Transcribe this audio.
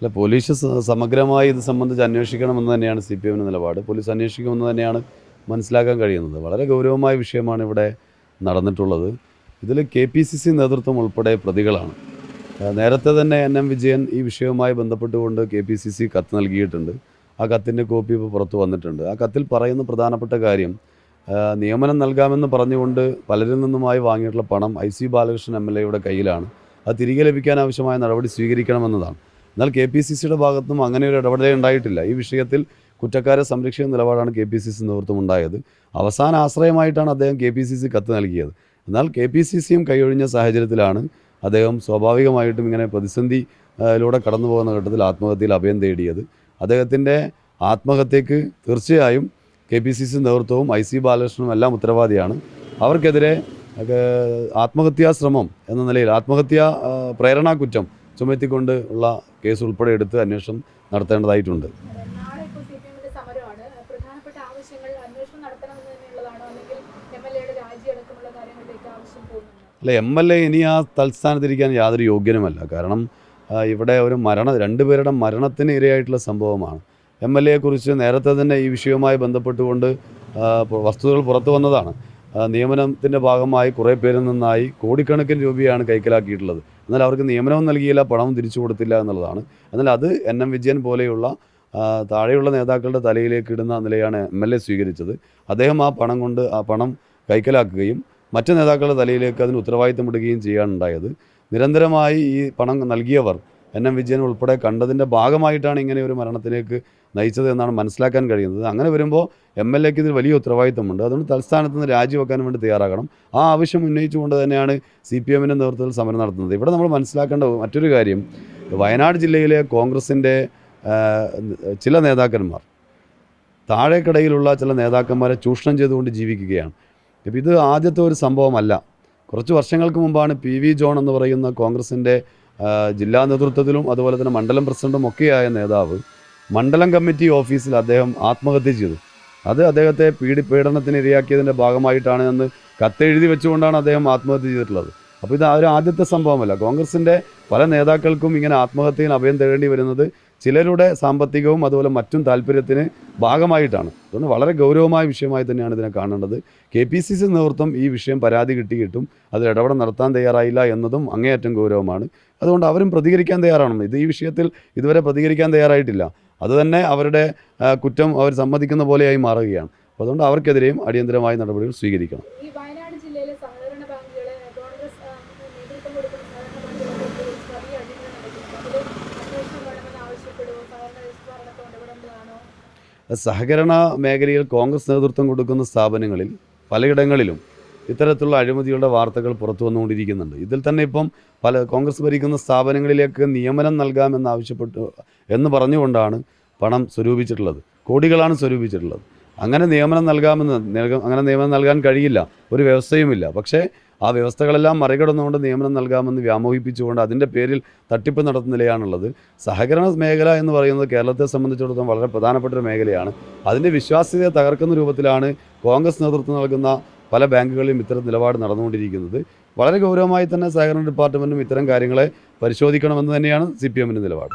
അല്ല പോലീസ് സമഗ്രമായി ഇത് സംബന്ധിച്ച് അന്വേഷിക്കണമെന്ന് തന്നെയാണ് സി പി എമ്മിന്റെ നിലപാട്. പോലീസ് അന്വേഷിക്കുമെന്ന് തന്നെയാണ് മനസ്സിലാക്കാൻ കഴിയുന്നത്. വളരെ ഗൗരവമായ വിഷയമാണ് ഇവിടെ നടന്നിട്ടുള്ളത്. ഇതിൽ കെ പി സി സി നേതൃത്വം ഉൾപ്പെടെ പ്രതികളാണ്. നേരത്തെ തന്നെ എൻ എം വിജയൻ ഈ വിഷയവുമായി ബന്ധപ്പെട്ടുകൊണ്ട് കെ പി സി സി കത്ത് നൽകിയിട്ടുണ്ട്. ആ കത്തിന്റെ കോപ്പി ഇപ്പോൾ പുറത്തു വന്നിട്ടുണ്ട്. ആ കത്തിൽ പറയുന്ന പ്രധാനപ്പെട്ട കാര്യം നിയമനം നൽകാമെന്ന് പറഞ്ഞുകൊണ്ട് പലരിൽ നിന്നുമായി വാങ്ങിയിട്ടുള്ള പണം I C Balakrishnan M L എയുടെ കയ്യിലാണ്. അത് തിരികെ ലഭിക്കാൻ ആവശ്യമായ നടപടി സ്വീകരിക്കണമെന്നതാണ്. എന്നാൽ കെ പി സി സിയുടെ ഭാഗത്തും അങ്ങനെ ഒരു ഇടപെടൽ ഉണ്ടായിട്ടില്ല. ഈ വിഷയത്തിൽ കുറ്റക്കാരെ സംരക്ഷിക്കുന്ന നിലപാടാണ് കെ പി സി സി നേതൃത്വം ഉണ്ടായത് അവസാന ആശ്രയമായിട്ടാണ് അദ്ദേഹം കെ പി സി സി കത്ത് നൽകിയത്. എന്നാൽ കെ പി സി സിയും കൈയൊഴിഞ്ഞ സാഹചര്യത്തിലാണ് അദ്ദേഹം സ്വാഭാവികമായിട്ടും ഇങ്ങനെ പ്രതിസന്ധിയിലൂടെ കടന്നു പോകുന്ന ഘട്ടത്തിൽ ആത്മഹത്യയിൽ അഭയം തേടിയത്. അദ്ദേഹത്തിന്റെ ആത്മഹത്യക്ക് തീർച്ചയായും കെ പി സി സി നേതൃത്വവും ഐ സി ബാലകൃഷ്ണനും എല്ലാം ഉത്തരവാദിയാണ്. അവർക്കെതിരെ ആത്മഹത്യാ ശ്രമം എന്ന നിലയിൽ ആത്മഹത്യാ പ്രേരണാ കുറ്റം ചുമത്തിക്കൊണ്ട് ഉള്ള കേസ് ഉൾപ്പെടെ എടുത്ത് അന്വേഷണം നടത്തേണ്ടതായിട്ടുണ്ട്. അല്ല എം എൽ എ ഇനി ആ തൽസ്ഥാനത്തിരിക്കാൻ യാതൊരു യോഗ്യനുമല്ല. കാരണം ഇവിടെ ഒരു മരണം രണ്ടുപേരുടെ മരണത്തിന് ഇരയായിട്ടുള്ള സംഭവമാണ്. എം എൽ എയെക്കുറിച്ച് നേരത്തെ തന്നെ ഈ വിഷയവുമായി ബന്ധപ്പെട്ടുകൊണ്ട് വസ്തുതകൾ പുറത്തു വന്നതാണ്. നിയമനത്തിന്റെ ഭാഗമായി കുറേ പേരിൽ നിന്നായി കോടിക്കണക്കിന് രൂപയാണ് കൈക്കലാക്കിയിട്ടുള്ളത്. എന്നാൽ അവർക്ക് നിയമനവും നൽകിയില്ല പണവും തിരിച്ചു കൊടുത്തില്ല എന്നുള്ളതാണ്. എന്നാൽ അത് എൻ എം വിജയൻ പോലെയുള്ള താഴെയുള്ള നേതാക്കളുടെ തലയിലേക്ക് ഇടുന്ന നിലയാണ് എം എൽ എ സ്വീകരിച്ചത്. അദ്ദേഹം ആ പണം കൊണ്ട് ആ പണം കൈക്കലാക്കുകയും മറ്റ് നേതാക്കളുടെ തലയിലേക്ക് അതിന് ഉത്തരവാദിത്തം ഇടുകയും ചെയ്യാനുണ്ടായത്. നിരന്തരമായി ഈ പണം നൽകിയവർ എൻ എം വിജയൻ ഉൾപ്പെടെ കണ്ടതിന്റെ ഭാഗമായിട്ടാണ് ഇങ്ങനെ ഒരു മരണത്തിലേക്ക് നയിച്ചത് എന്നാണ് മനസ്സിലാക്കാൻ കഴിയുന്നത്. അങ്ങനെ വരുമ്പോൾ എം എൽ എക്ക് ഇതിൽ വലിയ ഉത്തരവാദിത്തമുണ്ട് അതുകൊണ്ട് തൽസ്ഥാനത്ത് നിന്ന് രാജിവെക്കാൻ വേണ്ടി തയ്യാറാകണം. ആ ആവശ്യം ഉന്നയിച്ചുകൊണ്ട് തന്നെയാണ് സി പി എമ്മിന്റെ നേതൃത്വത്തിൽ സമരം നടത്തുന്നത്. ഇവിടെ നമ്മൾ മനസ്സിലാക്കേണ്ട മറ്റൊരു കാര്യം വയനാട് ജില്ലയിലെ കോൺഗ്രസിന്റെ ചില നേതാക്കന്മാർ താഴേക്കടയിലുള്ള ചില നേതാക്കന്മാരെ ചൂഷണം ചെയ്തുകൊണ്ട് ജീവിക്കുകയാണ്. ഇപ്പം ഇത് ആദ്യത്തെ ഒരു സംഭവമല്ല. കുറച്ച് വർഷങ്ങൾക്ക് മുമ്പാണ് പി വി ജോൺ എന്ന് പറയുന്ന കോൺഗ്രസിന്റെ ജില്ലാ നേതൃത്വത്തിലും അതുപോലെ തന്നെ മണ്ഡലം പ്രസിഡന്റും ഒക്കെയായ നേതാവ് മണ്ഡലം കമ്മിറ്റി ഓഫീസിൽ അദ്ദേഹം ആത്മഹത്യ ചെയ്തു. അത് അദ്ദേഹത്തെ പീഡി പീഡനത്തിന് ഇരയാക്കിയതിന്റെ ഭാഗമായിട്ടാണ് എന്ന് കത്തെഴുതി വെച്ചുകൊണ്ടാണ് അദ്ദേഹം ആത്മഹത്യ ചെയ്തിട്ടുള്ളത്. അപ്പോൾ ഇത് ഒരു ആദ്യത്തെ സംഭവമല്ല. കോൺഗ്രസിന്റെ പല നേതാക്കൾക്കും ഇങ്ങനെ ആത്മഹത്യയിൽ അഭയം തേടേണ്ടി വരുന്നത് ചിലരുടെ സാമ്പത്തികവും അതുപോലെ മറ്റും താല്പര്യത്തിന് ഭാഗമായിട്ടാണ്. അതുകൊണ്ട് വളരെ ഗൗരവമായ വിഷയമായി തന്നെയാണ് ഇതിനെ കാണേണ്ടത്. കെ പി സി സി നേതൃത്വം ഈ വിഷയം പരാതി കിട്ടിയിട്ടും അതിൽ ഇടപെടൽ നടത്താൻ തയ്യാറായില്ല എന്നതും അങ്ങേയറ്റം ഗൗരവമാണ്. അതുകൊണ്ട് അവരും പ്രതികരിക്കാൻ തയ്യാറാണ്. ഇത് ഈ വിഷയത്തിൽ ഇതുവരെ പ്രതികരിക്കാൻ തയ്യാറായിട്ടില്ല. അതുതന്നെ അവരുടെ കുറ്റം അവർ സമ്മതിക്കുന്ന പോലെയായി മാറുകയാണ്. അപ്പോൾ അതുകൊണ്ട് അവർക്കെതിരെയും അടിയന്തരമായ നടപടികൾ സ്വീകരിക്കണം. സഹകരണ മേഖലയിൽ കോൺഗ്രസ് നേതൃത്വം കൊടുക്കുന്ന സ്ഥാപനങ്ങളിൽ പലയിടങ്ങളിലും ഇത്തരത്തിലുള്ള അഴിമതിയുടെ വാർത്തകൾ പുറത്തു വന്നുകൊണ്ടിരിക്കുന്നുണ്ട്. ഇതിൽ തന്നെ ഇപ്പം പല കോൺഗ്രസ് ഭരിക്കുന്ന സ്ഥാപനങ്ങളിലേക്ക് നിയമനം നൽകാമെന്നാവശ്യപ്പെട്ടു എന്ന് പറഞ്ഞുകൊണ്ടാണ് പണം സ്വരൂപിച്ചിട്ടുള്ളത്. കോടികളാണ് സ്വരൂപിച്ചിട്ടുള്ളത്. അങ്ങനെ നിയമനം നൽകാമെന്ന് നൽകാം അങ്ങനെ നിയമനം നൽകാൻ കഴിയില്ല. ഒരു വ്യവസ്ഥയുമില്ല. പക്ഷേ ആ വ്യവസ്ഥകളെല്ലാം മറികടന്നുകൊണ്ട് നിയമനം നൽകാമെന്ന് വ്യാമോഹിപ്പിച്ചുകൊണ്ട് അതിന്റെ പേരിൽ തട്ടിപ്പ് നടത്തുന്ന നിലയാണുള്ളത്. സഹകരണ മേഖല എന്ന് പറയുന്നത് കേരളത്തെ സംബന്ധിച്ചിടത്തോളം വളരെ പ്രധാനപ്പെട്ട ഒരു മേഖലയാണ്. അതിന്റെ വിശ്വാസ്യതയെ തകർക്കുന്ന രൂപത്തിലാണ് കോൺഗ്രസ് നേതൃത്വം നൽകുന്ന പല ബാങ്കുകളിലും ഇത്തരം നിലപാട് നടന്നുകൊണ്ടിരിക്കുന്നത്. വളരെ ഗൗരവമായി തന്നെ സഹകരണ ഡിപ്പാർട്ട്മെന്റും ഇത്തരം കാര്യങ്ങളെ പരിശോധിക്കണമെന്ന് തന്നെയാണ് സി പി എമ്മിന്റെ നിലപാട്.